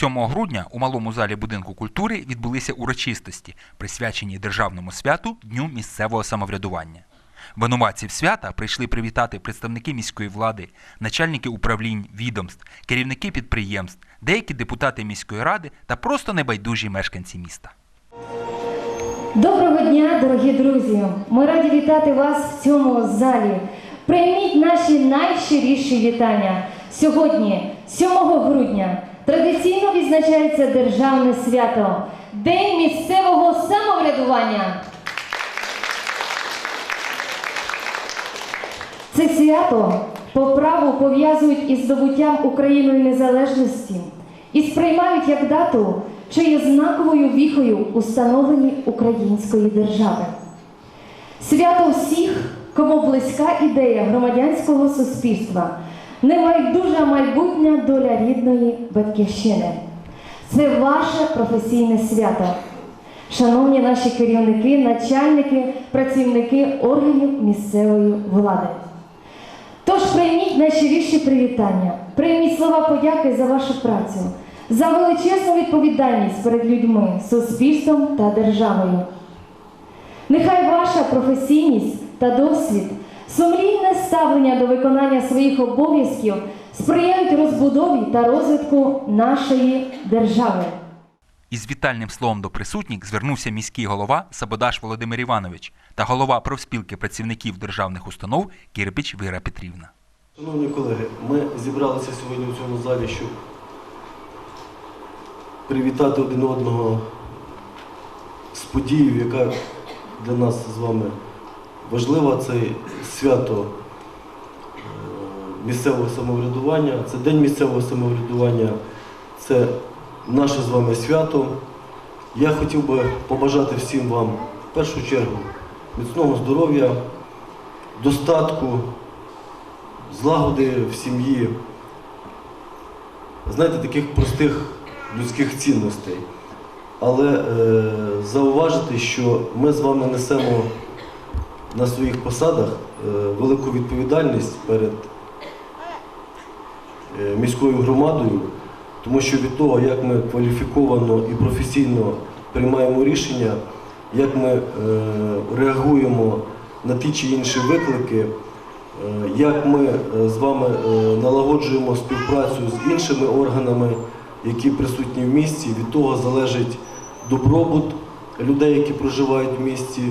7 грудня у малому залі будинку культури відбулися урочистості, присвячені державному святу Дню місцевого самоврядування. Винуватців свята прийшли привітати представники міської влади, начальники управлінь, відомств, керівники підприємств, деякі депутати міської ради та просто небайдужі мешканці міста. Доброго дня, дорогі друзі! Ми раді вітати вас в цьому залі. Прийміть наші найщиріші вітання. Сьогодні, 7 грудня, традиційно відзначається державне свято День місцевого самоврядування. Це свято по праву пов'язують із здобуттям Україною незалежності і сприймають як дату, що є знаковою віхою у становленні української держави. Свято всіх, кому близька ідея громадянського суспільства, небайдужа майбутня доля рідної батьківщини. Це ваше професійне свято. Шановні наші керівники, начальники, працівники органів місцевої влади. Тож прийміть найщиріші привітання, прийміть слова подяки за вашу працю, за величезну відповідальність перед людьми, суспільством та державою. Нехай ваша професійність та досвід, сумлінне ставлення до виконання своїх обов'язків сприяють розбудові та розвитку нашої держави. Із вітальним словом до присутніх звернувся міський голова Сабодаш Володимир Іванович та голова профспілки працівників державних установ Кирпич Віра Петрівна. Шановні колеги, ми зібралися сьогодні у цьому залі, щоб привітати один одного з подією, яка для нас з вами важлива. Це свято е, місцевого самоврядування, це День місцевого самоврядування, це наше з вами свято. Я хотів би побажати всім вам в першу чергу міцного здоров'я, достатку злагоди в сім'ї, знаєте, таких простих людських цінностей. Але е, зауважити, що ми з вами несемо на своїх посадах е, велику відповідальність перед е, міською громадою, тому що від того, як ми кваліфіковано і професійно приймаємо рішення, як ми е, реагуємо на ті чи інші виклики, як ми з вами налагоджуємо співпрацю з іншими органами, які присутні в місті. Від того залежить добробут людей, які проживають в місті,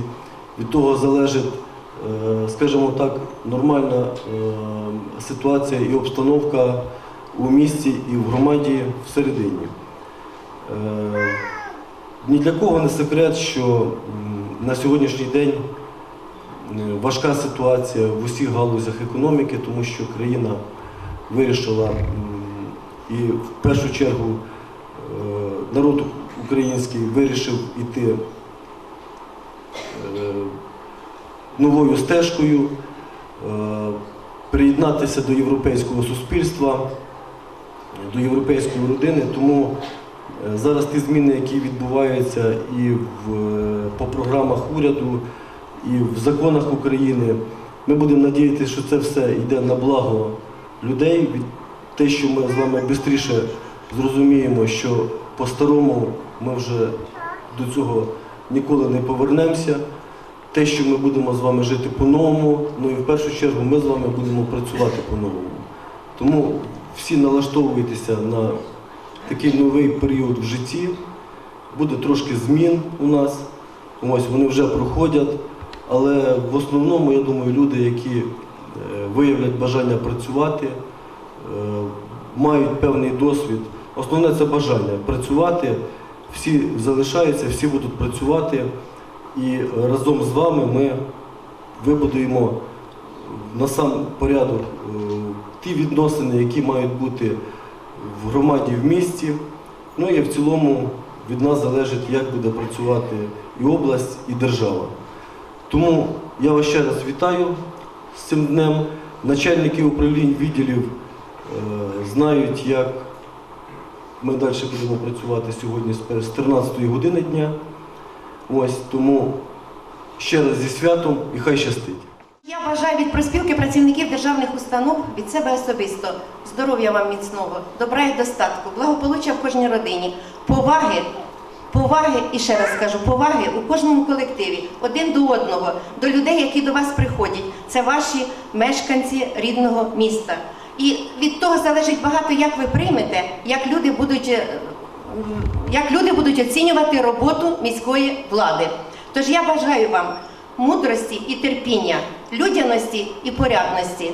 від того залежить, е, скажімо так, нормальна е, ситуація і обстановка у місті і в громаді всередині. Е, Ні для кого не секрет, що на сьогоднішній день важка ситуація в усіх галузях економіки, тому що країна вирішила і в першу чергу народ український вирішив іти новою стежкою, е, приєднатися до європейського суспільства, до європейської родини. Тому е, зараз ті зміни, які відбуваються і в, е, по програмах уряду, і в законах України. Ми будемо надіятися, що це все йде на благо людей. Те, що ми з вами швидше зрозуміємо, що по-старому ми вже до цього ніколи не повернемося. Те, що ми будемо з вами жити по-новому, ну і в першу чергу ми з вами будемо працювати по-новому. Тому всі налаштовуйтеся на такий новий період в житті. Буде трошки змін у нас. Ось вони вже проходять. Але в основному, я думаю, люди, які е, виявлять бажання працювати, е, мають певний досвід. Основне це бажання працювати. Всі залишаються, всі будуть працювати. І разом з вами ми вибудуємо на сам порядок е, ті відносини, які мають бути в громаді в місті. Ну і в цілому від нас залежить, як буде працювати і область, і держава. Тому я вас ще раз вітаю з цим днем. Начальники управлінь відділів е, знають, як ми далі будемо працювати сьогодні з 13 години дня. Ось тому ще раз зі святом і хай щастить. Я бажаю від проспілки працівників державних установ від себе особисто здоров'я вам міцного, добра і достатку, благополуччя в кожній родині, поваги, поваги і ще раз скажу, поваги у кожному колективі, один до одного, до людей, які до вас приходять. Це ваші мешканці рідного міста. І від того залежить багато, як ви приймете, як люди будуть. е, Як люди будуть оцінювати роботу міської влади. Тож я бажаю вам мудрості і терпіння, людяності і порядності.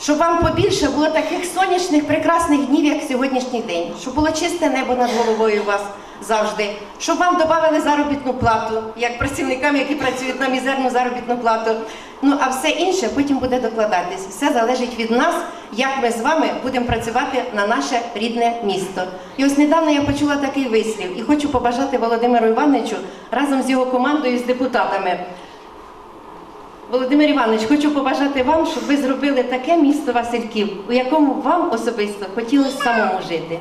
Щоб вам побільше було таких сонячних, прекрасних днів, як сьогоднішній день, щоб було чисте небо над головою у вас завжди, щоб вам додали заробітну плату, як працівникам, які працюють на мізерну заробітну плату. Ну а все інше потім буде докладатись. Все залежить від нас, як ми з вами будемо працювати на наше рідне місто. І ось недавно я почула такий вислів і хочу побажати Володимиру Івановичу разом з його командою, з депутатами. Володимир Іванович, хочу побажати вам, щоб ви зробили таке місто Васильків, у якому вам особисто хотілося самому жити.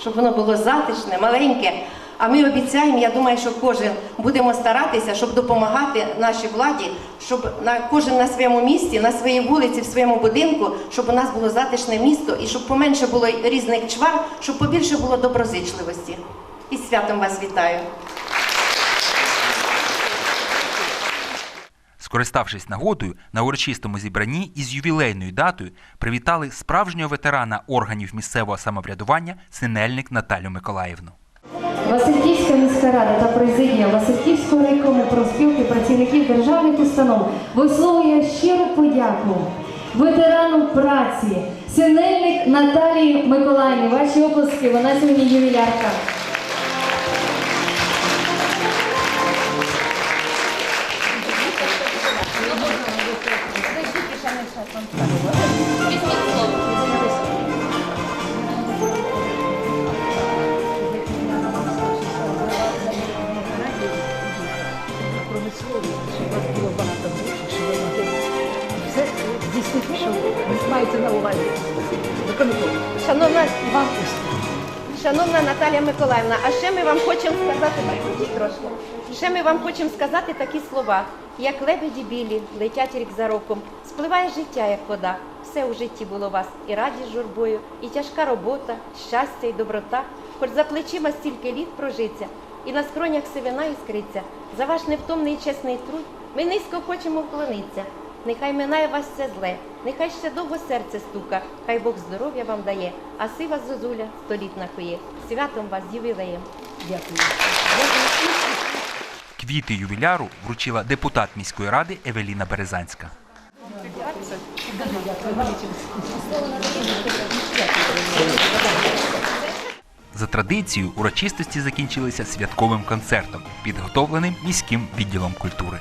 Щоб воно було затишне, маленьке. А ми обіцяємо, я думаю, що кожен будемо старатися, щоб допомагати нашій владі, щоб на кожен на своєму місці, на своїй вулиці, в своєму будинку, щоб у нас було затишне місто і щоб поменше було різних чвар, щоб побільше було доброзичливості. І святом вас вітаю. Скориставшись нагодою, на урочистому зібранні із ювілейною датою привітали справжнього ветерана органів місцевого самоврядування Синельник Наталю Миколаївну. Васильківська міська рада та президія Васильківського райкому профспілки працівників державних установ висловлює щиру подяку ветерану праці, синельник Наталії Миколаївні. Ваші оплески, вона сьогодні ювілярка. Промисловість, щоб у вас було багато грошей, щоб ви могли все здійснити, що ви маєте на увазі. Шановна Вам. Шановна Наталія Миколаївна, а ще ми вам хочемо сказати трошки. Ще ми вам хочемо сказати такі слова, як лебеді білі, летять рік за роком, спливає життя, як вода. Все у житті було вас і радість журбою, і тяжка робота, щастя і доброта. Хоч за плечима стільки літ прожиться, і на скронях сивина іскриться. За ваш невтомний і чесний труд ми низько хочемо вклонитися. Нехай минає вас все зле, нехай ще довго серце стука, хай Бог здоров'я вам дає, а сива зозуля сто літ накує. Святом вас з ювілеєм. Дякую. Квіти ювіляру вручила депутат міської ради Евеліна Березанська. За традицією, урочистості закінчилися святковим концертом, підготовленим міським відділом культури.